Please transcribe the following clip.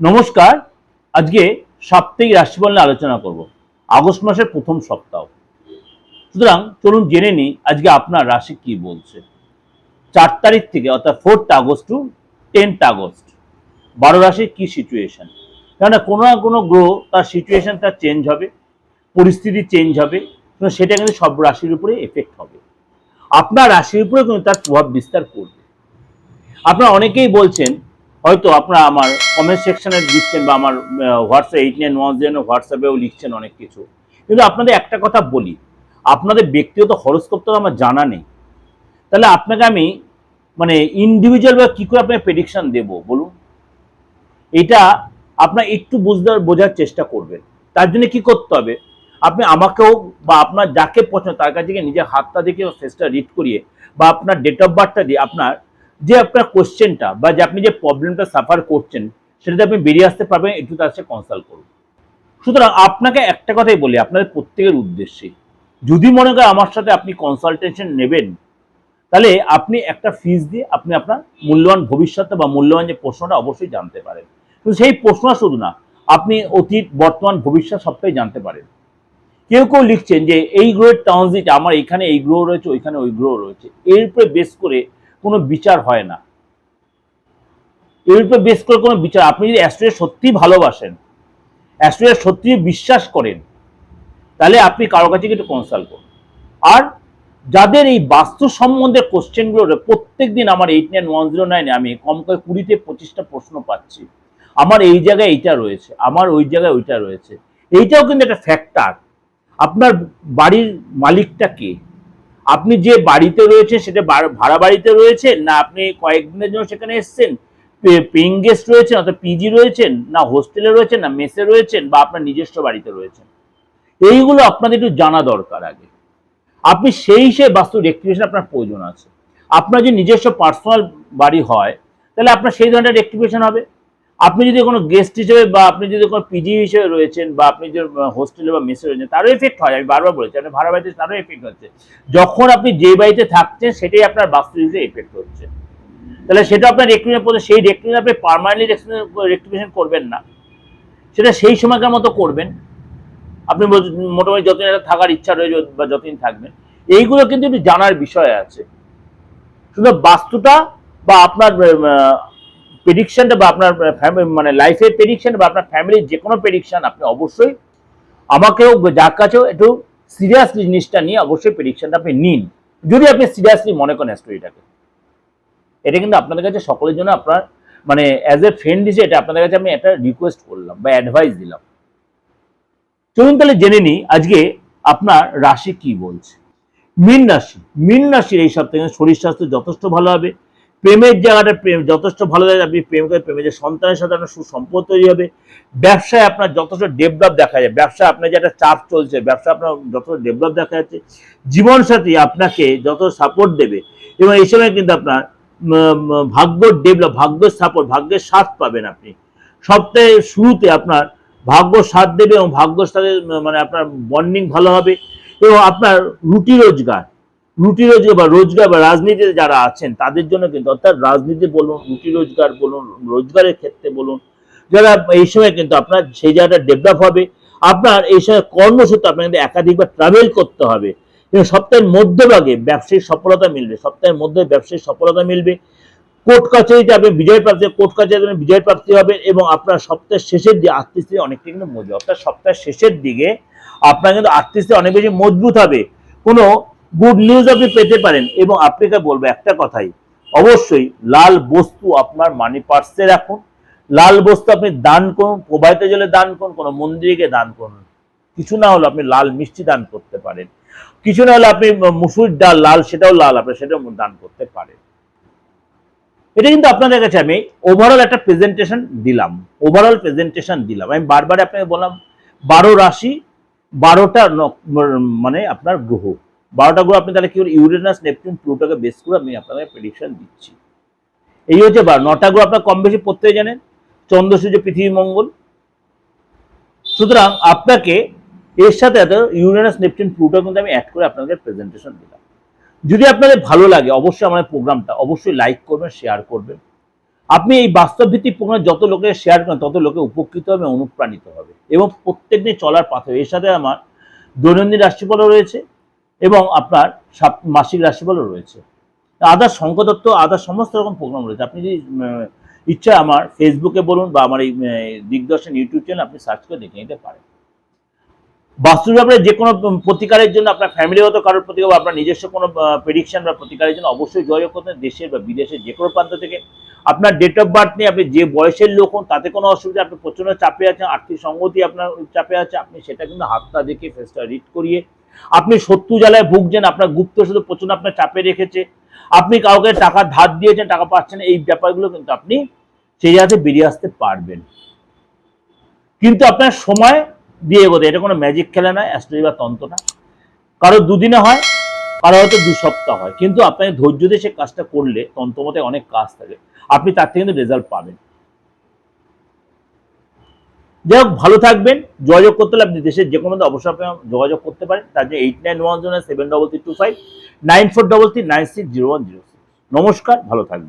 নমস্কার, আজকে সাপ্তাহিক রাশিফল নিয়ে আলোচনা করব। আগস্ট মাসের প্রথম সপ্তাহ। সুতরাং চলুন জেনে নিই আজকে আপনার রাশি কি বলছে। চার তারিখ থেকে, অর্থাৎ fourth August to tenth August, বারো রাশির কি সিচুয়েশন কেননা কোনো না কোনো গ্রহ তার সিচুয়েশন তার চেঞ্জ হবে, পরিস্থিতি চেঞ্জ হবে সেটা কিন্তু সব রাশির উপরে এফেক্ট হবে। আপনার রাশির উপরে কিন্তু তার প্রভাব বিস্তার করবে। আপনারা অনেকেই বলছেন হয়তো আপনারা আমার কমেন্ট সেকশনে লিখছেন বা আমার WhatsApp eight nine one zero হোয়াটসঅ্যাপেও লিখছেন অনেক কিছু। কিন্তু আপনাদের একটা কথা বলি, আপনাদের ব্যক্তিগত হরস্কোপ তো আমার জানা নেই। তাহলে আপনাকে আমি মানে ইন্ডিভিজুয়াল বা কী করে আপনাকে প্রেডিকশন দেবো বলুন? এটা আপনার একটু বুঝতে বোঝার চেষ্টা করবেন। তার জন্য কি করতে হবে? আপনি আমাকেও বা আপনার যাকে পছন্দ, তার কাছে নিজের হাতটা দেখে ফেসটা রিড করিয়ে বা আপনার ডেট অফ বার্থটা দিয়ে আপনার যে আপনার কোশ্চেনটা বা যে আপনি যে প্রবলেমটা সাফার করছেন, সেটাতে আপনি বেরিয়ে আসতে পারবেন, একটু তার সাথে কনসাল্ট করুন। সুতরাং আপনাকে একটা কথাই বলি, আপনাদের প্রত্যেকের উদ্দেশ্যে, যদি মনে করেন আমার সাথে আপনি কনসালটেশন নেবেন, তাহলে আপনি একটা ফিস দিয়ে আপনি আপনার মূল্যবান ভবিষ্যৎ বা মূল্যবান যে প্রশ্নটা অবশ্যই জানতে পারেন। কিন্তু সেই প্রশ্ন শুধু না, আপনি অতীত, বর্তমান, ভবিষ্যৎ সবটাই জানতে পারেন। কেউ কেউ লিখছেন যে, এই গ্রহের ট্রানজিট আমার এখানে এই গ্রহ রয়েছে, ওইখানে ওই গ্রহ রয়েছে। এর উপরে বেস করে কোনো বিচার হয় না। এর উপরে বেস করে কোনো বিচার। আপনি যদি অ্যাস্ট্রোয়ে সত্যিই ভালোবাসেন অ্যাস্ট্রোয়ে সত্যিই বিশ্বাস করেন, তাহলে আপনি কারও কাছে একটু কনসাল্ট করুন। আর যাদের এই বাস্তু সম্বন্ধে কোশ্চেনগুলো প্রত্যেক দিন আমার এইট নাইন ওয়ান জিরো নাইনে আমি কম করে কুড়িতে পঁচিশটা প্রশ্ন পাচ্ছি। আমার এই জায়গায় এইটা রয়েছে, আমার ওই জায়গায় ওইটা রয়েছে। এইটাও কিন্তু একটা ফ্যাক্টর আপনার বাড়ির মালিকটা কে? আপনি যে বাড়িতে রয়েছে সেটা ভাড়া বাড়িতে রয়েছেন না আপনি কয়েকদিনের জন্য সেখানে এসেছেন? পেইং গেস্ট রয়েছেন অর্থাৎ পিজি রয়েছেন না হোস্টেলে রয়েছেন না মেসে রয়েছেন বা আপনার নিজস্ব বাড়িতে রয়েছেন? এইগুলো আপনাদের একটু জানা দরকার আগে। আপনি সেই হিসেবে বাস্তু রেক্টিফিকেশন আপনার প্রয়োজন আছে। আপনার যদি নিজস্ব পার্সোনাল বাড়ি হয়, তাহলে আপনার সেই ধরনের রেক্টিফিকেশন হবে। আপনি যদি কোনো গেস্ট হিসেবে বা আপনি যদি কোনো পিজি হিসেবে রয়েছেন বা আপনি যে হোস্টেলে বা মেসে রয়েছেন, তারও এফেক্ট হয়, আমি বারবার বলেছি আপনি ভাড়া বাড়িতে তারও এফেক্ট হচ্ছে। যখন আপনি যে বাড়িতে থাকছেন, সেটাই আপনার বাস্তু হিসেবে এফেক্ট হচ্ছে। তাহলে সেটা আপনার রেক্টিফিকেশন পড়ছে সেই রেক্টিফিকেশন আপনি পারমানেন্টলি রেক্টিফিকেশন করবেন না। সেটা সেই সময়কার মতো করবেন। আপনি মোটামুটি যতদিন একটা থাকার ইচ্ছা রয়েছে বা যতদিন থাকবেন, এইগুলো কিন্তু একটু জানার বিষয় আছে। শুধু বাস্তুটা বা আপনার প্রেডিকশনটা বা আপনার মানে লাইফের প্রেডিকশন বা আপনার ফ্যামিলির যে কোনো প্রেডিকশন আপনি অবশ্যই আমাকেও যার কাছেও একটু সিরিয়াসলি জিনিসটা নিয়ে অবশ্যই প্রেডিকশনটা আপনি নিন। যদি আপনি সিরিয়াসলি মনে করেন স্টোরিটাকে এটা কিন্তু আপনাদের কাছে সকলের জন্য আপনার মানে অ্যাজ এ ফ্রেন্ড হিসেবে এটা আপনাদের কাছে আমি একটা রিকোয়েস্ট করলাম বা অ্যাডভাইস দিলাম। চলুন তাহলে জেনে নিই আজকে আপনার রাশি কি বলছে। মীন রাশি। মীন রাশির এই সপ্তাহে শরীর স্বাস্থ্য যথেষ্ট ভালো হবে। প্রেমের জায়গাটা প্রেম, যথেষ্ট ভালো হবে আপনি প্রেম করে প্রেমের যে সন্তানের সাথে আপনার সুসম্পর্ক তৈরি হবে, ব্যবসায় আপনার যথেষ্ট ডেভেলপ দেখা যায়। ব্যবসা আপনার যে একটা চাপ চলছে ব্যবসা আপনার যথেষ্ট ডেভেলপ দেখা যাচ্ছে। জীবনসাথী আপনাকে যত সাপোর্ট দেবে এবং এই সময় কিন্তু আপনার ভাগ্য ডেভেলপ ভাগ্য সাপোর্ট ভাগ্যের সাথ পাবেন আপনি। সপ্তাহের শুরুতে আপনার ভাগ্য সাথ দেবে এবং ভাগ্যর সাথে মানে আপনার বন্ডিং ভালো হবে এবং আপনার রুটি রোজগার। রুটি রোজগার বা রোজগার বা রাজনীতিতে যারা আছেন, তাদের জন্য কিন্তু অর্থাৎ রাজনীতি বলুন, রুটি রোজগার বলুন, রোজগারের ক্ষেত্রে বলুন, যারা এই সময় কিন্তু আপনার সেই জায়গাটা ডেভেলপ হবে, আপনার এই সময় কর্মসূত্রে আপনার কিন্তু একাধিকবার ট্রাভেল করতে হবে। এবং সপ্তাহের মধ্যভাগে ব্যবসায়িক সফলতা মিলবে, সপ্তাহের মধ্যে ব্যবসায়িক সফলতা মিলবে। কোর্ট কাছারিতে আপনি বিজয় প্রাপ্তি, কোর্ট কাছারিতে আপনি বিজয় প্রাপ্তি হবে এবং আপনার সপ্তাহের শেষের দিকে আর্থিক অনেকটা কিন্তু মজবুত। অর্থাৎ সপ্তাহের শেষের দিকে আপনার কিন্তু আর্থিক অনেক বেশি মজবুত হবে। কোনো গুড নিউজ আপনি পেতে পারেন। এবং আপনাকে বলব একটা কথাই, অবশ্যই লাল বস্তু আপনার মানি পার্সে রাখুন। লাল বস্তু আপনি দান করুন, প্রবাহিত জলে দান করুন, কোনো মন্দিরে দান করুন কিছু না হলে আপনি লাল মিষ্টি দান করতে পারেন। কিছু না হলে আপনি মুসুর ডাল লাল, সেটাও লাল, আপনি সেটাও দান করতে পারেন। এটা কিন্তু আপনাদের কাছে আমি ওভারঅল একটা প্রেজেন্টেশন দিলাম। ওভারঅল প্রেজেন্টেশন দিলাম। আমি বারবার আপনাকে বললাম, বারো রাশি, বারোটা মানে আপনার গ্রহ। বারোটা গ্রহ আপনি তাহলে কি করে ইউরেনাস নেপচুন প্লুটোকে বেস করে আমি আপনাকে প্রেডিকশন দিচ্ছি। এই হচ্ছে বার, নটা গ্রহ আপনার কম বেশি প্রত্যেকে জানেন? চন্দ্র, সূর্য, পৃথিবী, মঙ্গল। সুতরাং আপনাকে এর সাথে এত ইউরেনাস নেপচুন প্লুটো কিন্তু আমি অ্যাড করে আপনাদের প্রেজেন্টেশন দিলাম। যদি আপনাদের ভালো লাগে অবশ্যই আমার প্রোগ্রামটা অবশ্যই লাইক করবেন শেয়ার করবেন। আপনি এই বাস্তব ভিত্তিক প্রোগ্রাম যত লোকে শেয়ার করেন, তত লোকে উপকৃত হবে, অনুপ্রাণিত হবে। এবং প্রত্যেক দিন চলার পাথে এর সাথে আমার দৈনন্দিন রাশিফলও রয়েছে। এবং আপনার মাসিক রাশিফলও রয়েছে। আদার শঙ্কদত্ত আদার সমস্ত রকম প্রোগ্রাম রয়েছে। আপনি যদি ইচ্ছা আমার ফেসবুকে বলুন বা আমার এই দিগদর্শন ইউটিউব চ্যানেল, আপনি সার্চ করে দেখে নিতে পারেন। বাস্তুর ব্যাপারে যে কোনো প্রতিকারের জন্য আপনার ফ্যামিলিগত কারোর প্রতিকার বা আপনার নিজস্ব কোনো প্রেডিকশন বা প্রতিকারের জন্য অবশ্যই যোগাযোগ করতে হবে। দেশের বা বিদেশের যে কোনো প্রান্ত থেকে। আপনার ডেট অফ বার্থ নিয়ে আপনি যে বয়সের লোক হন, তাতে কোনো অসুবিধা, আপনি প্রচণ্ড চাপে আছেন, আর্থিক সংগতি আপনার চাপে আছে, আপনি সেটা কিন্তু হাতটা দেখে ফেসটা রিড করিয়ে আপনি শত্রু জ্বালায় ভুগছেন, আপনার গুপ্ত শুধু প্রচণ্ড আপনার চাপে রেখেছে। আপনি কাউকে টাকা ধার দিয়েছেন, টাকা পাচ্ছেন, এই ব্যাপারগুলো কিন্তু আপনি সেই জায়গাতে বেরিয়ে আসতে পারবেন। কিন্তু আপনার সময় দিয়ে এগোতে, এটা কোনো ম্যাজিক খেলা নয় অ্যাস্ট্রোলজি বা তন্ত্র না। কারও দুদিনে হয়, কারও হয়তো দু সপ্তাহ হয়। কিন্তু আপনাকে ধৈর্য দিয়ে সে কাজটা করলে তন্ত্রমতে অনেক কাজ থাকে। আপনি তার থেকে কিন্তু রেজাল্ট পাবেন। যাই হোক, ভালো থাকবেন। যোগাযোগ করতে হলে আপনি দেশের যে কোনো অবসর যোগাযোগ করতে পারেন। তার যে eight nine one seven double three two five nine four double three nine six zero one zero নমস্কার, ভালো থাকবেন।